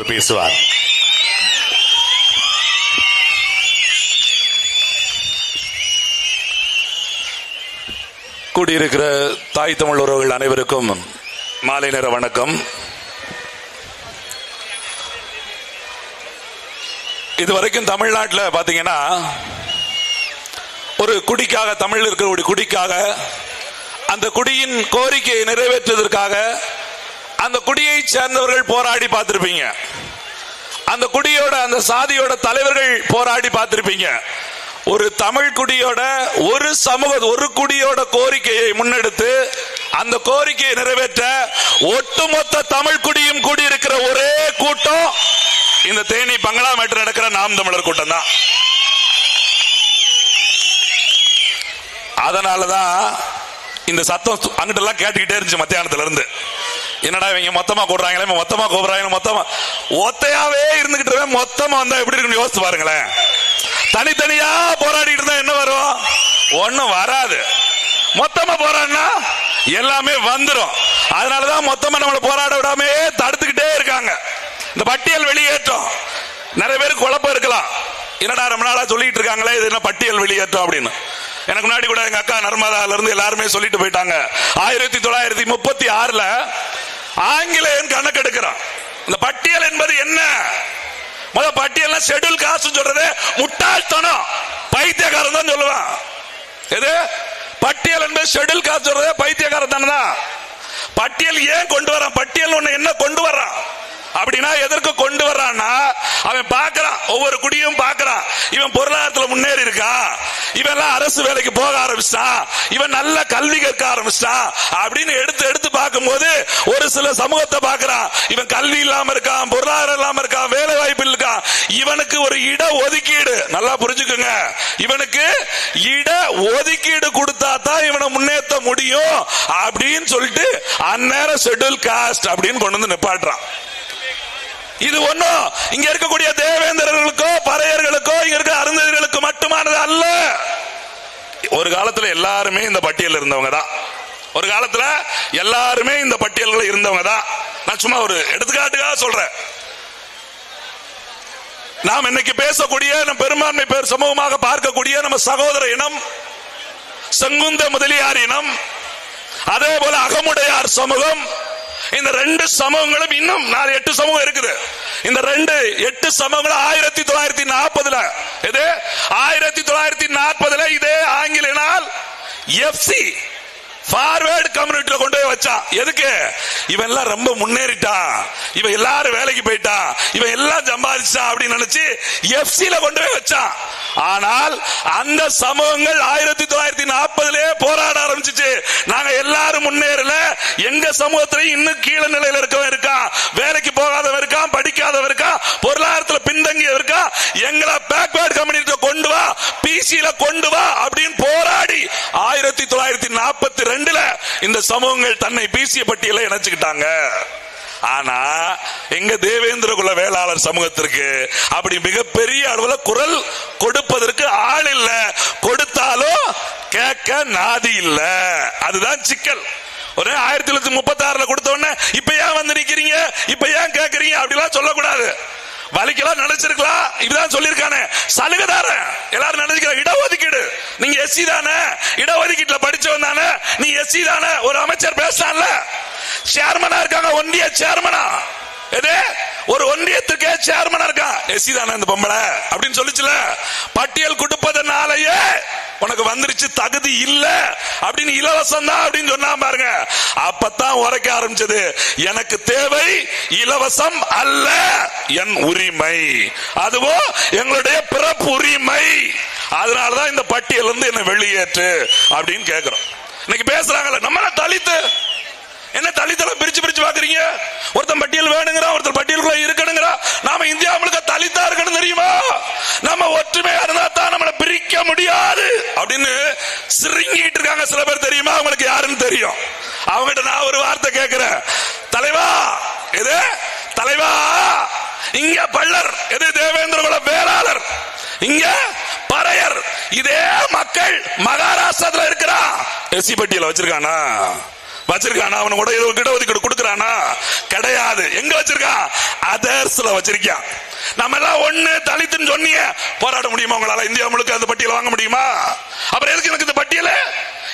பேசுவார். கூடியிருக்கிற தாய் தமிழ் உறவுகள் அனைவருக்கும் மாலை நேர வணக்கம். இதுவரைக்கும் தமிழ்நாட்டில் பாத்தீங்கன்னா ஒரு குடிக்காக தமிழ் இருக்கிற ஒரு குடிக்காக அந்த குடியின் கோரிக்கையை நிறைவேற்றுவதற்காக அந்த குடியை சேர்ந்தவர்கள் போராடி பார்த்திருப்பீங்க. அந்த குடியோட அந்த சாதியோட தலைவர்கள் போராடி பார்த்திருப்பீங்க. ஒரு தமிழ் குடியோட ஒரு சமூக ஒரு குடியோட கோரிக்கையை முன்னெடுத்து அந்த கோரிக்கையை நிறைவேற்ற ஒட்டுமொத்த தமிழ் குடியும் கூடியிருக்கிற ஒரே கூட்டம் இந்த தேனி பங்களா மேட்டு நடக்கிற நாம் தமிழர் கூட்டம் தான் அதனாலதான் இந்த சத்தம் அங்கிட்டெல்லாம் கேட்டுக்கிட்டே இருந்துச்சு மத்தியானத்துல இருந்து என்னடா இவங்க மொத்தமா கூடுறாங்களே மொத்தமா கூப்பிடுறாங்க மொத்தமா ஒத்தையாவே இருந்துகிட்டு இருக்க மொத்தமா வந்தா எப்படி இருக்குன்னு யோசிச்சு பாருங்களேன். தனித்தனியா போராடிட்டு இருந்தா என்ன வரும்? ஒண்ணும் வராது. மொத்தமா போராடினா எல்லாமே வந்துடும் அதனாலதான் மொத்தமா நம்மள போராட விடாமே தடுத்துக்கிட்டே இருக்காங்க. இந்த பட்டியல் வெளியேற்றம். நிறைய பேருக்கு குழப்பம் இருக்கலாம். என்னடா ரொம்ப நாளா சொல்லிட்டு இருக்காங்களே இது என்ன பட்டியல் வெளியேற்றம் அப்படின்னு. எனக்கு முன்னாடி கூட எங்க அக்கா நர்மதால இருந்து எல்லாருமே சொல்லிட்டு போயிட்டாங்க. ஆயிரத்தி தொள்ளாயிரத்தி முப்பத்தி ஆறுல ஆங்கிலேயன் கணக்கெடுக்கிறான் இந்த பட்டியல் என்பது என்ன? முத பட்டியல் ஷெட்யூல் காசு சொல்றது முட்டாள்தனம். பைத்தியக்காரன் தான் சொல்லுவான். எது? பட்டியல் என்பது ஷெட்யூல் காசு சொல்றது பைத்தியக்காரன் தானே தான். பட்டியல் ஏன் கொண்டு வரான்? பட்டியல் ஒண்ணு என்ன கொண்டு வர்றான் அப்படின்னா எதற்கு கொண்டு வர்றான்னா அவன் பாக்குறான் ஒவ்வொரு குடியும் பாக்குறான் இவன் பொருளாதாரத்துல முன்னேறி இருக்கான் இவன் எல்லாம் அரசு வேலைக்கு போக ஆரம்பிச்சிட்டான் இவன் நல்ல கல்வி கற்க ஆரம்பிச்சிட்டான் அப்படின்னு எடுத்து எடுத்து பார்க்கும்போது ஒரு சில சமூகத்தை பாக்குறான் இவன் கல்வி இல்லாம இருக்கான் பொருளாதாரம் இல்லாம இருக்கான் வேலை வாய்ப்பு இருக்கான். இவனுக்கு ஒரு இட ஒதுக்கீடு. நல்லா புரிஞ்சுக்குங்க. இவனுக்கு இட ஒதுக்கீடு கொடுத்தா தான் இவனை முன்னேற்ற முடியும் அப்படின்னு சொல்லிட்டு அந்நேரம் ஷெட்யூல் காஸ்ட் அப்படின்னு கொண்டு வந்து நிப்பாட்டுறான். இது ஒன்றும் இங்க இருக்கக்கூடிய தேவேந்திரர்களுக்கோ பறையர்களுக்கோ இங்க இருக்க அருந்ததிகளுக்கு மட்டுமானது அல்ல. ஒரு காலத்துல எல்லாருமே இந்த பட்டியல் இருந்தவங்க தான். ஒரு காலத்துல எல்லாருமே இந்த பட்டியல்கள் இருந்தவங்க தான். நான் சும்மா ஒரு எடுத்துக்காட்டுக்காக சொல்றேன். நாம் இன்னைக்கு பேசக்கூடிய நம் பெரும்பான்மை பேர் சமூகமாக பார்க்கக்கூடிய நம்ம சகோதர இனம் செங்குந்த முதலியார் இனம் அதே போல அகமுடையார் சமூகம் இந்த ரெண்டு சமூகங்களும் இன்னும் நாலு எட்டு சமூகம் இருக்குது. இந்த ரெண்டு எட்டு சமூகங்களும் ஆயிரத்தி தொள்ளாயிரத்தி நாற்பதுல. இது ஆயிரத்தி தொள்ளாயிரத்தி நாற்பதுல இதே ஆங்கிலினால் எஃப்சி ஃபார்வேர்டு கம்யூனிட்டியில கொண்டு போய் வச்சான் எதுக்கு? இவன் எல்லாம் ரொம்ப முன்னேறிட்டான் இவன் எல்லாரும் வேலைக்கு போயிட்டான் இவன் எல்லாம் சம்பாதிச்சான் அப்படின்னு நினைச்சு எஃப்சில கொண்டு போய் வச்சான் ஆனால் அந்த சமூகங்கள் ஆயிரத்தி தொள்ளாயிரத்தி நாற்பதுலயே போராட ஆரம்பிச்சிச்சு. நாங்க எல்லாரும் முன்னேறல. எங்க சமூகத்திலையும் இன்னும் கீழ நிலையில இருக்கவன் இருக்கான். வேலைக்கு போகாதவன் இருக்கான் படிக்காதவன் இருக்கான் பொருளாதாரத்துல பின்தங்கியவன் இருக்கான். எங்களை பேக்வேர்டு கம்யூனிட்டில கொண்டு வா பிசியில கொண்டு வா அப்படின்னு போராடி ஆயிரத்தி தொள்ளாயிரத்தி நாற்பத்தி ரெண்டுல இந்த சமூகங்கள் தன்னை பிசிய பட்டியல இணைச்சுக்கிட்டாங்க. ஆனா எங்க தேவேந்திர குல வேளாளர் சமூகத்திற்கு அப்படி மிகப்பெரிய அளவுல குரல் கொடுப்பதற்கு ஆள் இல்ல. கொடுத்தாலும் கேட்க நாதி இல்ல. அதுதான் சிக்கல். ஒரு ஆயிரத்தி தொள்ளாயிரத்தி முப்பத்தி ஆறுல கொடுத்த உடனே இப்ப ஏன் வந்து நிக்கிறீங்க? இப்ப ஏன் கேக்குறீங்க? அப்படிலாம் சொல்லக்கூடாது. வலிக்கலாம் நினைச்சிருக்கலாம். இதுதான் சொல்லியிருக்கானே. சலுகைதார எல்லாரும் நினைச்சுக்கிற இடஒதுக்கீடு. நீங்க எஸ்சி தானே. இடஒதுக்கீட்டுல படிச்சவன் தானே. நீ எஸ்சி தானே. ஒரு அமைச்சர் பேசலாம்ல சேர்மனா இருக்காங்க ஒன்றிய சேர்மனா. எது? ஒரு ஒன்றியத்துக்கே சேர்மனா இருக்கான். எஸ்சி தானே இந்த பொம்பளை. அப்படின்னு சொல்லிச்சுல. பட்டியல் கொடுப்பதனாலயே உனக்கு வந்துருச்சு தகுதி இல்ல அப்படின்னு இலவசம் தான் அப்படின்னு சொன்னா பாருங்க. அப்பதான் உரைக்க ஆரம்பிச்சது. எனக்கு தேவை இலவசம் அல்ல என் உரிமை. அதுவோ எங்களுடைய பிறப்பு உரிமை. அதனாலதான் இந்த பட்டியல் இருந்து என்ன வெளியேற்று அப்படின்னு கேக்குறோம். இன்னைக்கு பேசுறாங்கல்ல நம்மள தலித்து. என்ன தலித்தெல்லாம் பிரிச்சு பிரிச்சு பாக்குறீங்க ஒருத்தன் பட்டியல் வேணுங்கிறா ஒருத்தர் பட்டியலுக்குள்ள இருக்கணுங்கிறா. நாம இந்தியா முழுக்க தலித்தா இருக்கணும் தெரியுமா? நம்ம ஒற்றுமையா இருந்தா தான் நம்மளை பிரிக்க முடியாது. அப்படின்னு சிறுங்கிட்டு இருக்காங்க சில பேர் தெரியுமா? அவங்களுக்கு யாருன்னு தெரியும். அவங்ககிட்ட நான் ஒரு வார்த்தை கேட்கிறேன் தலைவா எது? தலைவா இங்க பள்ளர் எது? தேவேந்திர குல வேளாளர் இங்க பறையர். இதே மக்கள் மகாராஷ்டிரத்துல இருக்கிறா. எஸ்சி பட்டியல வச்சிருக்கானா? வச்சிருக்கானா? அவன கூட ஏதோ கிட்ட ஒதுக்கீடு கொடுக்கறானா? கிடையாது. எங்க வச்சிருக்கான் அதர்ஸ்ல வச்சிருக்கான் நம்ம எல்லாம் ஒண்ணு தலித்துன்னு சொன்னீங்க போராட முடியுமா உங்களால? இந்தியா முழுக்க அந்த பட்டியல வாங்க முடியுமா? அப்புறம் எதுக்கு எனக்கு இந்த பட்டியல?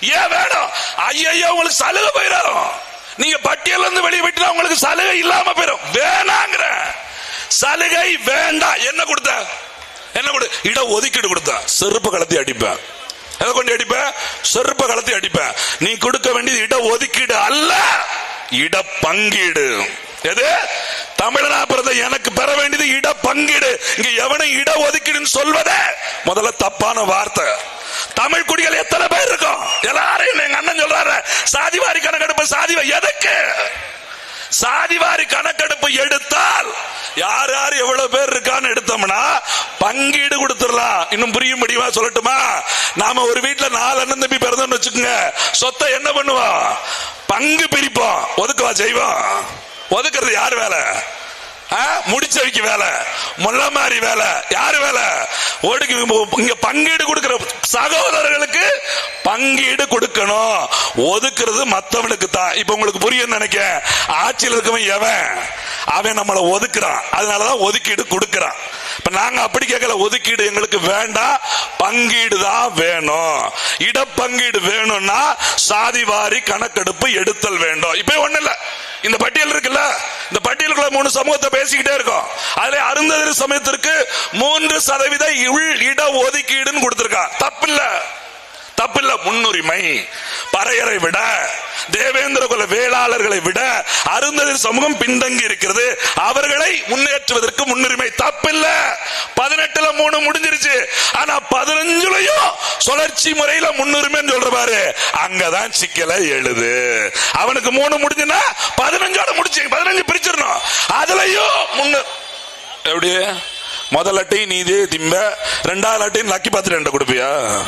ஏன் வேணும்? ஐயோ உங்களுக்கு சலுகை போயிடும் நீங்க பட்டியல இருந்து வெளியே விட்டுனா உங்களுக்கு சலுகை இல்லாம போயிடும். வேணாங்கிற. சலுகை வேண்டாம். என்ன கொடுத்த? என்ன கொடு? இட ஒதுக்கீடு கொடுத்த. செருப்பு கலத்தி அடிப்பேன். எதை கொண்டு அடிப்பேன் செருப்ப கலத்தி அடிப்பேன் நீ கொடுக்க வேண்டியது இட ஒதுக்கீடு அல்ல இட பங்கீடு. எது? தமிழனா பிறந்த எனக்கு பெற வேண்டியது இட பங்கீடு. இங்க எவனை இட ஒதுக்கீடுன்னு சொல்வதே முதல்ல தப்பான வார்த்தை. தமிழ் குடிகள் எத்தனை பேர் இருக்கும்? எல்லாரும் எங்க அண்ணன் சொல்றாரு சாதிவாரி கணக்கெடுப்பு சாதிவா எதுக்கு? சாதிவாரி கணக்கெடுப்பு எடுத்தால் யார் யார் எவ்வளவு பேர் இருக்கான்னு எடுத்தோம்னா பங்கீடு கொடுத்துடலாம் இன்னும் புரியும் முடியுமா சொல்லட்டுமா? நாம ஒரு வீட்டுல நாலு அண்ணன் தம்பி பிறந்தோம்னு வச்சுக்கோங்க. சொத்தை என்ன பண்ணுவோம் பங்கு பிரிப்போம். ஒதுக்குவா செய்வோம் ஒதுக்குறது யார் வேலை? ஆ? முடிச்சவைக்கு வேலை. முல்ல மாதிரி வேலை. யாரு வேலை? ஓடுக்கு இங்க பங்கீடு கொடுக்கிற சகோதரர்களுக்கு பங்கீடு கொடுக்கணும். ஒதுக்குறது மத்தவனுக்கு தான். இப்ப உங்களுக்கு புரியும் நினைக்க ஆட்சியில் இருக்கவன் எவன்? அவன் நம்மளை ஒதுக்குறான். அதனாலதான் ஒதுக்கீடு கொடுக்கறான். இப்ப நாங்க அப்படி கேட்கல. ஒதுக்கீடு எங்களுக்கு வேண்டாம் பங்கீடு தான் வேணும். இடப்பங்கீடு வேணும்னா சாதிவாரி கணக்கெடுப்பு எடுத்தல் வேண்டும். இப்ப ஒண்ணு இல்ல. இந்த பட்டியல் இருக்குல்ல? இந்த பட்டியலுக்குள்ள மூணு சமூகத்தை பேசிக்கிட்டே இருக்கோம். அதுல அருந்ததிரி சமயத்திற்கு மூன்று சதவீத உள் இட ஒதுக்கீடுன்னு கொடுத்திருக்கான் தப்பில்ல. தப்பில்ல முன்னுரிமை. பறையரை விட தேவேந்திர குல வேளாளர்களை விட அருந்ததிர் சமூகம் பின்தங்கி இருக்கிறது. அவர்களை முன்னேற்றுவதற்கு முன்னுரிமை தப்பில்ல. பதினெட்டுல மூணு முடிஞ்சிருச்சு. ஆனா பதினஞ்சுலயும் சுழற்சி முறையில முன்னுரிமைன்னு சொல்ற பாரு. அங்கதான் சிக்கல எழுது. அவனுக்கு மூணு முடிஞ்சுன்னா பதினஞ்சோட முடிச்சு பதினஞ்சு பிரிச்சிடணும். அதுலயும் முன்னு எப்படி? முதல் அட்டையும் நீதே திம்ப. ரெண்டாவது அட்டையும் லக்கி பார்த்து ரெண்டை கொடுப்பியா?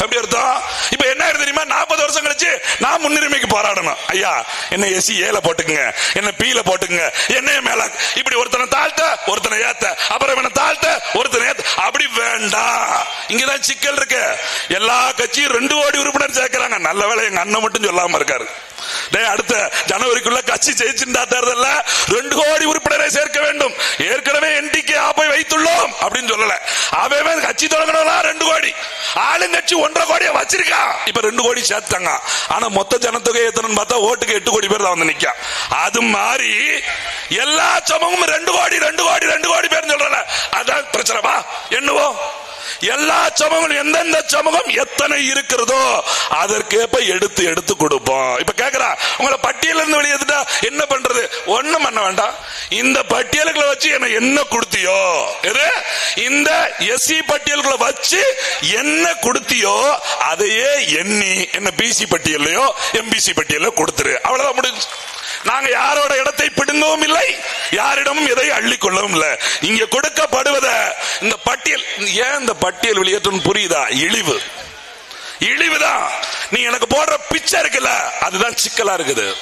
எப்படி அர்த்தம்? இப்ப என்ன ஆயிடுது தெரியுமா? நாற்பது வருஷம் கழிச்சு நான் முன்னுரிமைக்கு போராடணும். ஐயா என்ன எசி ஏல போட்டுக்குங்க. என்ன பீல போட்டுக்குங்க. என்னைய மேல இப்படி ஒருத்தனை தாழ்த்த ஒருத்தனை ஏத்த அப்புறம் இவனை தாழ்த்த ஒருத்தனை ஏத்த. அப்படி வேண்டாம். இங்கதான் சிக்கல் இருக்கு. எல்லா கட்சியும் ரெண்டு கோடி உறுப்பினர் சேர்க்கிறாங்க. நல்ல வேலை எங்க அண்ணன் மட்டும் சொல்லாம இருக்காரு. டேய் அடுத்த ஜனவரிக்குள்ள கட்சி ஜெயிச்சுட்டா தேர்தல்ல ரெண்டு கோடி உறுப்பினரை சேர்க்க அப்படின்னு சொல்லல. அவன் கட்சி தொடங்கணும்னா ரெண்டு கோடி. ஆளுங்கட்சி ஒன்றரை கோடியை வச்சிருக்கா. இப்ப ரெண்டு கோடி சேர்த்தாங்க ஆனா மொத்த ஜனத்தொகை எத்தனை பார்த்தா ஓட்டுக்கு எட்டு கோடி பேர் தான் வந்து நிக்க. அது மாதிரி எல்லா சமமும் ரெண்டு கோடி ரெண்டு கோடி ரெண்டு கோடி பேர் சொல்றல. அதான் பிரச்சனைவா என்னவோ? எல்லா சமூகம் எந்தெந்த சமூகம் எத்தனை இருக்கிறதோ அதற்கேற்ப எடுத்து எடுத்து கொடுப்போம். இப்ப கேக்குறா உங்களை பட்டியல இருந்து வெளியேத்துட்டா என்ன பண்றது? ஒண்ணும் பண்ண வேண்டாம். இந்த பட்டியல்களை வச்சு என்ன என்ன கொடுத்தியோ எது? இந்த எஸ்சி பட்டியல்களை வச்சு என்ன கொடுத்தியோ அதையே எண்ணி என்ன பிசி பட்டியலையோ எம்பிசி பட்டியல கொடுத்துரு. அவ்வளவுதான் முடிஞ்சு நாங்க யாரோட இடத்தை பிடுங்கவும் இல்லை யாரிடமும் எதை அள்ளி கொள்ளவும் இல்லை. இங்க கொடுக்கப்படுவத இந்த பட்டியல் ஏன் இந்த பட்டியல் வெளியேற்றம் புரியுதா? இழிவு. இழிவுதான். நீ எனக்கு போடுற பிச்சை இருக்குல்ல அதுதான் சிக்கலா இருக்குது.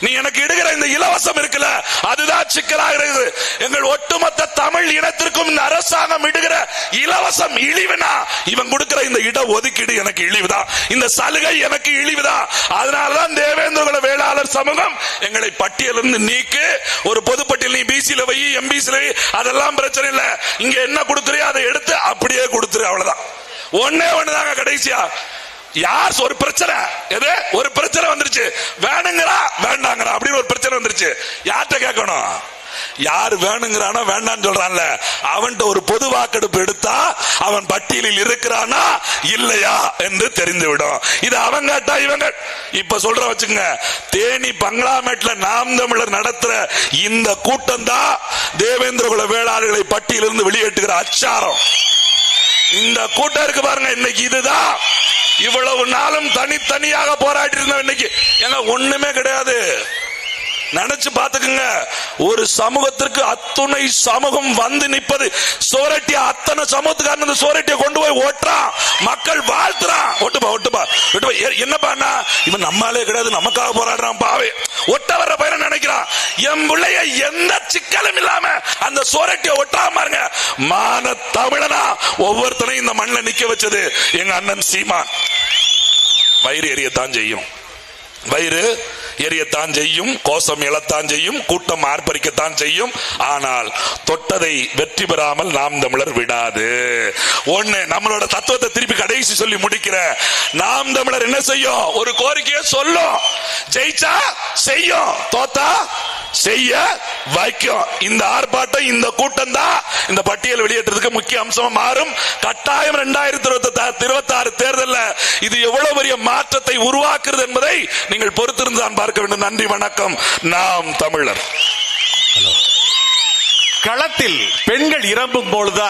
நீ எனக்கு இடுகிற இந்த இலவசம் இருக்குல்ல அதுதான் சிக்கலாக இருக்குது. எங்கள் ஒட்டுமொத்த தமிழ் இனத்திற்கும் இந்த அரசாங்கம் இடுகிற இலவசம் இழிவுனா இவன் கொடுக்கிற இந்த இட ஒதுக்கீடு எனக்கு இழிவுதான் இந்த சலுகை எனக்கு இழிவுதான் அதனாலதான் தேவேந்திரகுல வேளாளர் சமூகம் எங்களை பட்டியலிருந்து நீக்கு ஒரு பொதுப்பட்டியல் நீ பிசில வை எம்பிசியில வை அதெல்லாம் பிரச்சனை இல்ல. இங்க என்ன கொடுக்குறியோ அதை எடுத்து அப்படியே கொடுத்துரு அவ்வளவுதான். ஒன்னே ஒண்ணுதாங்க கடைசியா. யார் ஒரு பிரச்சனை. எது? ஒரு பிரச்சனை வந்துருச்சு. வேணுங்கிறா வேண்டாங்கிறா. அப்படின்னு ஒரு பிரச்சனை வந்துருச்சு. யார்கிட்ட கேட்கணும்? யார் வேணுங்கிறானோ வேண்டான்னு சொல்றான்ல. அவன்கிட்ட ஒரு பொது வாக்கெடுப்பு எடுத்தா அவன் பட்டியலில் இருக்கிறானா? இல்லையா? என்று தெரிந்துவிடும். இது அவங்க கேட்டா இவங்க இப்ப சொல்ற வச்சுங்க தேனி பங்களாமேட்ல நாம் தமிழர் நடத்துற இந்த கூட்டம் தான் தேவேந்திரகுல வேளாளர்களை பட்டியலிருந்து வெளியேற்றுகிற அச்சாரம். இந்த கூட்டம் இருக்கு பாருங்க இன்னைக்கு இதுதான் இவ்வளவு நாளும் தனித்தனியாக போராடி இருந்தோம் இன்னைக்கு. ஏன்னா ஒண்ணுமே கிடையாது. நினைச்சு பாத்துக்குங்க ஒரு சமூகத்திற்கு அத்துணை சமூகம் வந்து நிற்பது. சோரட்டிய அத்தனை சமூகத்துக்காரன் அந்த சோரட்டியை கொண்டு போய் ஓட்டுறான். மக்கள் வாழ்த்துறான். ஒட்டுப்பா ஒட்டுப்பா ஒட்டுப்பா எ- என்னப்பா அண்ணா? இவன் நம்மாலே கிடையாது நமக்காக போராடுறான் பாவே. ஒட்ட வர்ற பையனை நினைக்கிறான். என் பிள்ளைய எந்த சிக்கலும் இல்லாம அந்த சோரட்டியை ஒட்டாம பாருங்க. மான தமிழனா ஒவ்வொருத்தனையும் இந்த மண்ணில் நிக்க வச்சது எங்க அண்ணன் சீமான். வயிறு எரியத்தான் செய்யும். வயிறு எரியத்தான் செய்யும் கோஷம் எழத்தான் செய்யும் கூட்டம் ஆர்ப்பரிக்கத்தான் செய்யும். ஆனால் தொட்டதை வெற்றி பெறாமல் நாம் தமிழர் விடாது. ஒண்ணு நம்மளோட தத்துவத்தை திருப்பி கடைசி சொல்லி முடிக்கிற நாம் தமிழர் என்ன செய்யும்? ஒரு கோரிக்கையை சொல்லும். ஜெயிச்சா செய்யும். தோத்தா செய்ய வைக்கும். இந்த ஆர்ப்பாட்டம் இந்த கூட்டம் தான் இந்த பட்டியல் வெளியேற்றதுக்கு முக்கிய அம்சமா மாறும். கட்டாயம் இரண்டாயிரத்தி இருபத்தி இருபத்தி ஆறு தேர்தலில் இது எவ்வளவு பெரிய மாற்றத்தை உருவாக்குறது என்பதை நீங்கள் பொறுத்திருந்தான் பார்க்க வேண்டும். நன்றி வணக்கம். நாம் தமிழர். களத்தில் பெண்கள் இறம்பும் போதுதான்